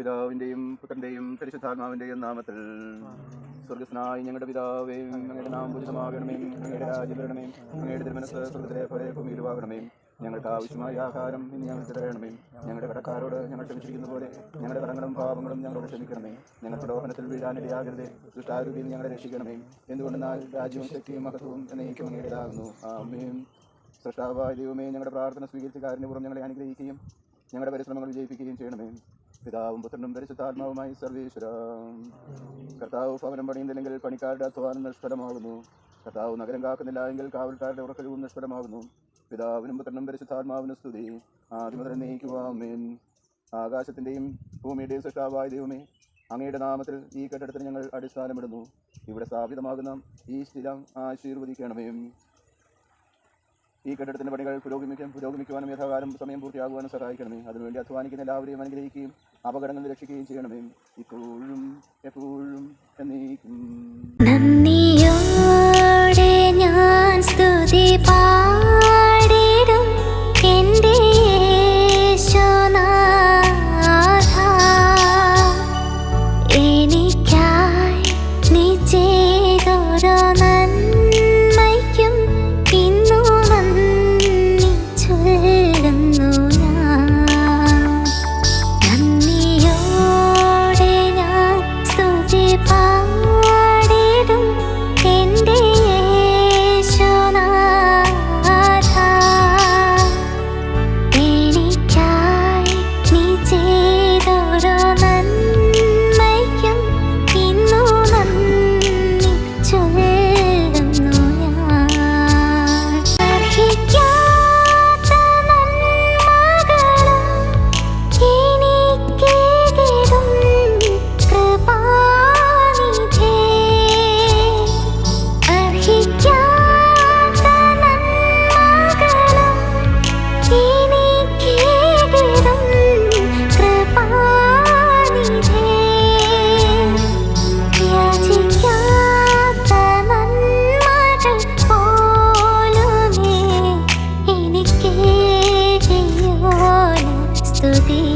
പിതാവിന്റെയും പുത്രന്റെയും പരിശുദ്ധാത്മാവിന്റെയും നാമത്തിൽ. സ്വർഗസ്നായി ഞങ്ങളുടെ പിതാവേ അങ്ങയുടെ നാം പൂജിതമാകണമേ അങ്ങയുടെ രാജ്യം വരണമേ തിരുമനസ് സ്വർഗത്തിലെ പോലെ ഞങ്ങൾക്ക് ആവശ്യമായ ആഹാരം ഇനി ഞങ്ങൾക്ക് തരണമേ. ഞങ്ങളുടെ കടക്കാരോട് ഞങ്ങൾ ക്ഷമിച്ചിരിക്കുന്ന പോലെ ഞങ്ങളുടെ കടങ്ങളും പാപങ്ങളും ഞങ്ങളോട് ക്ഷമിക്കണമേ. ഞങ്ങൾ പ്രലോഭനത്തിൽ വീഴാനിടയാകരുത് ദുഷ്ടാരൂപിയിൽ ഞങ്ങളെ രക്ഷിക്കണമേ. എന്തുകൊണ്ടെന്നാൽ രാജ്യവും ശക്തിയും മഹത്വവും എന്നേക്കും അങ്ങയുടേതാകുന്നു ആമേൻ. സൃഷ്ടാവായ ദൈവമേ ഞങ്ങളുടെ പ്രാർത്ഥന സ്വീകരിച്ച പുറം ഞങ്ങളെ അനുഗ്രഹിക്കുകയും ഞങ്ങളുടെ പരിശ്രമങ്ങൾ വിജയിപ്പിക്കുകയും ചെയ്യണമേ. പിതാവും പുത്രനും പരിശുദ്ധാത്മാവുമായി സർവേശ്വര. കർത്താവ് ഭവനം പണിയുന്നില്ലെങ്കിൽ പണിക്കാരുടെ അധ്വാനം നിഷ്ഫലമാകുന്നു കർത്താവ് നഗരം കാക്കുന്നില്ല എങ്കിൽ കാവൽക്കാരുടെ ഉറക്കലും നിഷ്ഫലമാകുന്നു പിതാവിനും പുത്രനും പരിശുദ്ധാത്മാവിനും സ്തുതി. ആദ്യം നീക്കുവാമേൻ ആകാശത്തിന്റെയും ഭൂമിയുടെയും സൃഷ്ടാവായ ദൈവമേ അങ്ങയുടെ നാമത്തിൽ ഈ കെട്ടിടത്തിന് ഞങ്ങൾ അടിസ്ഥാനമിടുന്നു. ഇവിടെ സ്ഥാപിതമാകുന്ന ഈ സ്ഥിരം ആശീർവദിക്കണമേ. ഈ കെട്ടിടത്തിന്റെ പണികൾ പുരോഗമിക്കാൻ പുരോഗമിക്കുവാനും യഥാകാലം സമയം പൂർത്തിയാകുവാനും സഹായിക്കണമേ. അതിനുവേണ്ടി അധ്വാനിക്കുന്ന എല്ലാവരെയും അനുഗ്രഹിക്കുകയും അപകടങ്ങളിൽ രക്ഷിക്കുകയും ചെയ്യണമേ. ഇപ്പോഴും എപ്പോഴും എന്നേക്കും. to